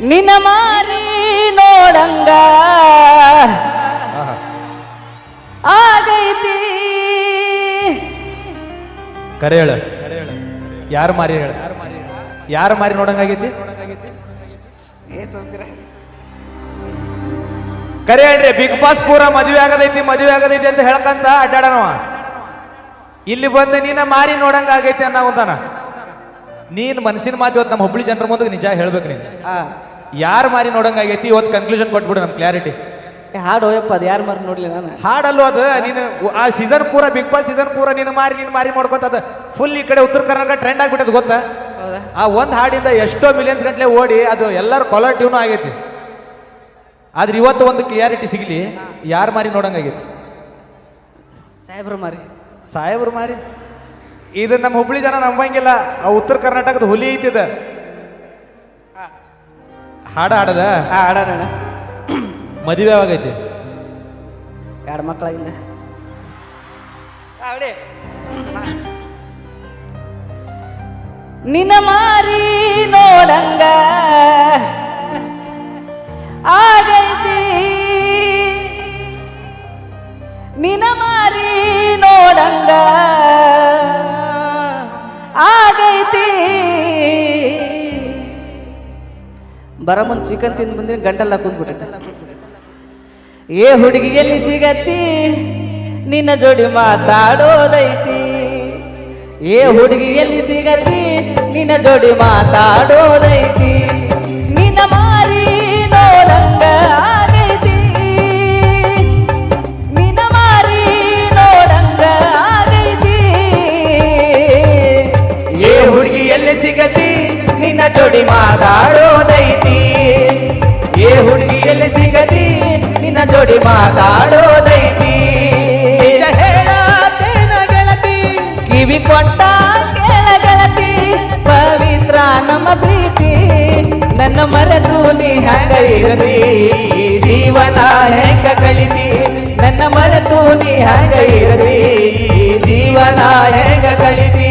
ನಿನ್ನ ಮಾರಿ ನೋಡಂಗ. ಆಗೈತಿ. ಕರೆ ಹೇಳ. ಯಾರು ಮಾರಿ ಹೇಳ. ಯಾರು ಮಾರಿ ನೋಡಂಗಾಗೈತಿ ಕರೆ ಹೇಳ್ರಿ ಬಿಗ್ ಬಾಸ್ ಪೂರ ಮದುವೆ ಆಗದೈತಿ ಮದುವೆ ಆಗದೈತಿ ಅಂತ ಹೇಳ್ಕಂತ ಅಡ್ಡಾಡನವ. ಇಲ್ಲಿ ಬಂದು ನೀನ ಮಾರಿ ನೋಡಂಗ ಆಗೈತಿ ಒಂದನ. ನೀನ್ ಮನಸ್ಸಿನ ಮಾತು ಇವತ್ತು ನಮ್ಮ ಹುಬ್ಳಿ ಜನರ ಮುಂದೆ ನಿಜ ಹೇಳ್ಬೇಕು ನೀನು. ಯಾರು ಮಾರಿ ನೋಡಂಗಾಗೈತಿ? ಇವತ್ತು ಕನ್ಕ್ಲೂಷನ್ ಕೊಟ್ಬಿಡು ನಮ್ಮ ಕ್ಲಾರಿಟಿ ಏ, ಹಾಡು ಹೋಯಪ್ಪ ಅದು ಯಾರು ಮಾರಿ ನೋಡ್ಲಿ ನಾನು? ಹಾಡಲ್ಲು ಅದು? ನೀನು ಆ ಸೀಸನ್ ಪೂರ ಬಿಗ್ ಬಾಸ್ ಸೀಸನ್ ಪೂರ ನೀನು ಮಾರಿ ನೀನು ಮಾರಿ ಮಾಡ್ಕೊತದ ಫುಲ್ ಈ ಕಡೆ ಉತ್ತರ ಕರ್ನಾಟಕ ಟ್ರೆಂಡ್ ಆಗ್ಬಿಟ್ಟದ ಗೊತ್ತಾ? ಹೌದಾ? ಆ ಒಂದು ಹಾಡಿಂದ ಎಷ್ಟೋ ಮಿಲಿಯನ್ಸ್ ಗಂಟ್ಲೆ ಓಡಿ ಅದು ಎಲ್ಲರ ಕಾಲರ್ ಟ್ಯೂನು ಆಗೈತಿ. ಆದ್ರೆ ಇವತ್ತು ಒಂದು ಕ್ಲಿಯಾರಿಟಿ ಸಿಗಲಿ. ಯಾರು ಮಾರಿ ನೋಡಂಗಾಗೈತಿ? ಸಾಹೇಬ್ರ ಮಾರಿ. ಸಾಹೇಬ್ರು ಮಾರಿ? ಇದು ನಮ್ಮ ಹುಬ್ಳಿ ಜನ ನಂಬಂಗಿಲ್ಲ. ಆ ಉತ್ತರ ಕರ್ನಾಟಕದ ಹುಲಿ ಐತಿದ ಹಾಡ ಹಾಡದ? ಹಾಡೋಣ ಮದುವೆ ಯಾವಾಗೈತಿ? ಎರಡು ಮಕ್ಕಳಾಗಿಲ್ಲ ಅವಡೆ ನಿನ್ನ ಮಾರಿ ನೋಡಂಗ ಬರ ಮುಂದೆ ಚಿಕನ್ ತಿಂದು ಬಂದಿನ ಗಂಟೆಲ್ಲ ಕುಂದ್ಬಿಟ್ಟೈತೆ ಏ ಹುಡುಗಿ ಎಲ್ಲಿ ಸಿಗತ್ತಿ, ನಿನ್ನ ಜೋಡಿ ಮಾತಾಡೋದೈತಿ. ಏ ಹುಡುಗಿ ಎಲ್ಲಿ ಸಿಗತ್ತಿ, ನಿನ್ನ ಜೋಡಿ ಮಾತಾಡೋದೈತಿ. ಜೋಡಿ ಮಾತಾಡೋದೈತಿ. ಹೇಳತೇನ ಗೆಳತಿ? ಕಿವಿ ಕೊಟ್ಟ ಕೇಳಗಳತಿ ಪವಿತ್ರ ನಮ್ಮ ಪ್ರೀತಿ. ನನ್ನ ಮರೆತು ನೀ ಹೆಂಗ ಇರತಿ ಜೀವನ ಹೆಂಗ ಕಳಿತಿ? ನನ್ನ ಮರೆತು ನೀ ಹೆಂಗ ಇರತಿ ಜೀವನ ಹೆಂಗ ಕಳಿತಿ?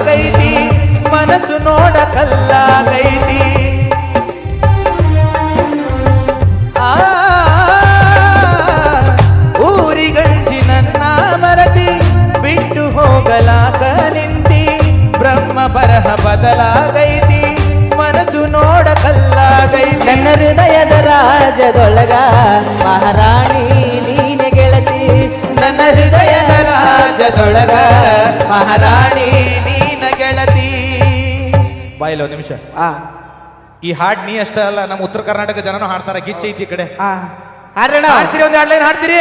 ಬದಲಾಗೈತಿ ಮನಸ್ಸು ನೋಡ ಕಲ್ಲಾಗೈತಿ ಆ ಊರಿಗಂಜಿ ನನ್ನ ಮರತಿ ಬಿಟ್ಟು ಹೋಗಲಾಗ ನಿಂತಿ. ಬ್ರಹ್ಮ ಬರಹ ಬದಲಾಗೈತಿ ಮನಸ್ಸು ನೋಡ ಕಲ್ಲಾಗೈತಿ ನನ್ನ ಹೃದಯದ ರಾಜದೊಳಗ ಮಹಾರಾಣಿ ನೀನೆ ಗೆಳತಿ. ನನ್ನ ಹೃದಯದ ರಾಜದೊಳಗ ಮಹಾರಾಣಿ ಗೆಳತಿ ಬಾಯಿಲ್ಲ ಒಂದು ನಿಮಿಷ. ಆ. ಈ ಹಾಡ್ ನೀ ಅಷ್ಟೇ ಅಲ್ಲ ನಮ್ಮ ಉತ್ತರ ಕರ್ನಾಟಕ ಜನನು ಹಾಡ್ತಾರ ಗಿಚ್ಚ ಐತಿ ಈ ಕಡೆ. ಆ. ಹಾಡ್ರಣ ಹಾಡ್ತೀರಿ ಒಂದ್ ಹಾಡ್ಲೈನ್ ಲೈನ್ ಹಾಡ್ತೀರಿ?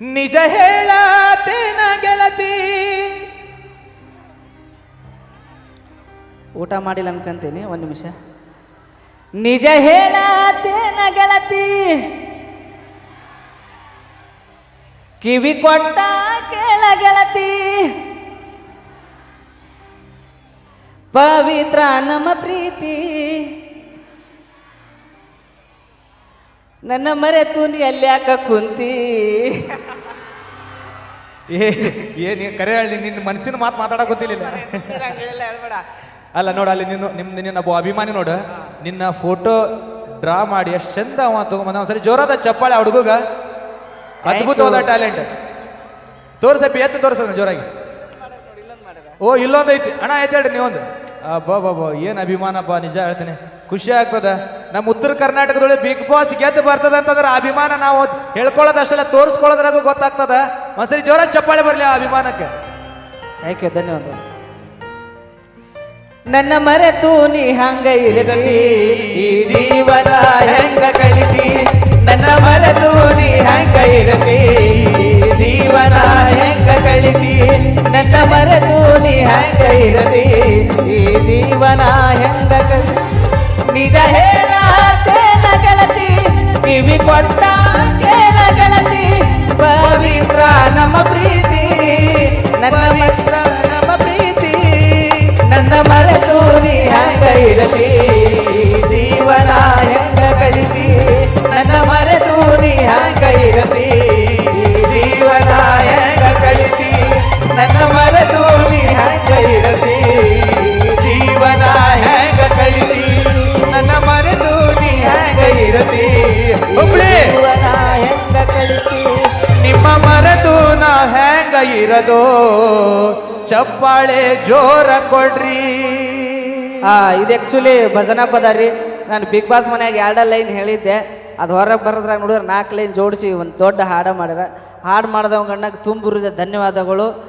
ನಿಜ ಹೇಳತೇನ ಗೆಳತಿ. ಊಟ ಮಾಡಿಲ್ಲ ಅನ್ಕಂತೀನಿ ಒಂದು ನಿಮಿಷ. ನಿಜ ಹೇಳತೇನ ಗೆಳತಿ. ಕಿವಿ ಕೊಟ್ಟ ಕೇಳ ಗೆಳತಿ. ಪವಿತ್ರ ನಮ್ಮ ಪ್ರೀತಿ. ನನ್ನ ಮರೆತು ನೀ ಅಲ್ಲಿ ಯಾಕ ಕುಂತಿ? ಏ ಏನ್ ಕರೆ ಹೇಳಿ ನಿನ್ನ ಮನಸ್ಸಿನ ಮಾತು ಮಾತಾಡಕ್ ಗೊತ್ತಿಲ್ಲ ಅಲ್ಲ ನೋಡು ಅಲ್ಲಿ ನಿನ್ನ ನಿಮ್ದು ನಿನ್ನ ಒಬ್ಬ ಅಭಿಮಾನಿ ನೋಡು. ನಿನ್ನ ಫೋಟೋ ಡ್ರಾ ಮಾಡಿ ಎಷ್ಟು ಚಂದ ಅವ ತಗೊಂಬಂದ ಒಂದ್ಸರಿ ಜೋರಾದ ಚಪ್ಪಾಳೆ ಹುಡುಗುಗ. ಹುಡುಗ ಅದ್ಭುತವಾದ ಟ್ಯಾಲೆಂಟ್ ತೋರ್ಸಪ್ಪಿ ಎತ್ತು ತೋರ್ಸದ ಜೋರಾಗಿ. ಓ ಇಲ್ಲೊಂದು ಐತಿ ಅಣ್ಣ ಐತೆ ಹೇಳ್ರಿ ನೀವೊಂದು. ಬಾ ಬಾ ಏನು ಅಭಿಮಾನಪ್ಪ ನಿಜ ಹೇಳ್ತೀನಿ. ಖುಷಿ ಆಗ್ತದ? ನಮ್ಮ ಉತ್ತರ ಕರ್ನಾಟಕದೊಳಗೆ ಬಿಗ್ ಬಾಸ್ ಗೆದ್ದು ಬರ್ತದ ಅಂತಂದ್ರೆ ಅಭಿಮಾನ ನಾವು ಹೇಳ್ಕೊಳ್ಳೋದಷ್ಟೆಲ್ಲ ತೋರಿಸ್ಕೊಳ್ಳೋದ್ರಾಗೂ ಗೊತ್ತಾಗ್ತದ? ಒಂದ್ಸರಿ ಜೋರ ಚಪ್ಪಾಳೆ ಬರಲಿ ಆ ಅಭಿಮಾನಕ್ಕೆ. ಯಾಕೆ? ಧನ್ಯವಾದ ನನ್ನ ಮರೆತು ನೀ ಹಂಗ ಇರಲಿ ಈ ಜೀವನ ಹೆಂಗ ಕಳಿತಿ ನನ್ನ ಮರೆತು ನೀ ಹಂಗ ಇರತಿ. ಜೀವನ ಹೆಂಗ ಕಳಿತಿ ಹಂಗ ಇರತಿ ಈ ಜೀವನ ಹೆಂಗ ನಿಜ ಹೇಳ ಗೆಳತಿ ಕಿವಿ ಕೊಟ್ಟ ಕೇಳ ಗೆಳತಿ ಪವಿತ್ರ ನಮ್ಮ ಪ್ರೀತಿ. ನನ್ನ ಚಪ್ಪಾಳೆ ಜೋರ ಕೊಡ್ರಿ. ಆ, ಇದು ಆ್ಯಕ್ಚುಲಿ ಭಜನಾ ಪದ ರೀ. ನಾನು ಬಿಗ್ ಬಾಸ್ ಮನ್ಯಾಗ ಎರಡ ಲೈನ್ ಹೇಳಿದ್ದೆ. ಅದು ಹೊರಗೆ ಬರೋದ್ರಾಗ ನೋಡಿದ್ರೆ ನಾಲ್ಕು ಲೈನ್ ಜೋಡಿಸಿ ಒಂದು ದೊಡ್ಡ ಹಾಡು ಮಾಡ್ಯಾರ. ಹಾಡು ಮಾಡ್ದವ ಗಣ್ಣಗೆ ತುಂಬುರಿದ ಧನ್ಯವಾದಗಳು.